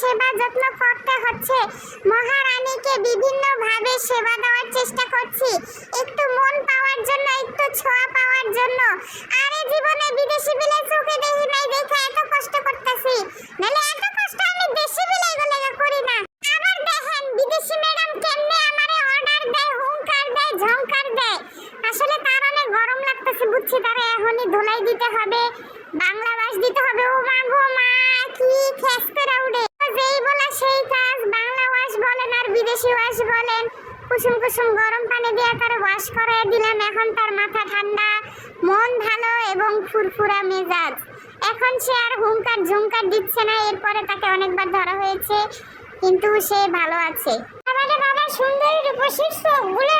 সেবা যত্ন করতে হচ্ছে। মহারানীকে বিভিন্ন ভাবে সেবা দেওয়ার চেষ্টা করছি। একটু মন পাওয়ার জন্য, একটু ছোঁয়া পাওয়ার জন্য। আরে জীবনে বিদেশি বিলে চোখে দেখি নাই, দেখে এত কষ্ট করতেছি। নাহলে এত কষ্ট আমি দেশি বিলাই গুলো করি না। আবার দেখেন, বিদেশি ম্যাডাম কেমনে আমারে অর্ডার দেয়, হুঙ্কার দেয়, ঝংকার দেয়। আসলে তার অনেক গরম লাগতেছে, বুঝছি তারা এখনই ধুলাই দিতে হবে, বাংলা বাস দিতে হবে। ও মাগো মা। বিদেশি বলেন কুসুম কুসুম গরম পানি দিয়ে তার ওয়াশ করে দিলাম। এখন তার মাথা ঠান্ডা, মন ভালো এবং ফুরফুরা মেজাজ। এখন সে আর হুঙ্কার ঝুঙ্কার দিচ্ছে না, এরপরে তাকে অনেকবার ধরা হয়েছে, কিন্তু সে ভালো আছে। আমাদের বাবা সুন্দরী রূপসীর চোখগুলো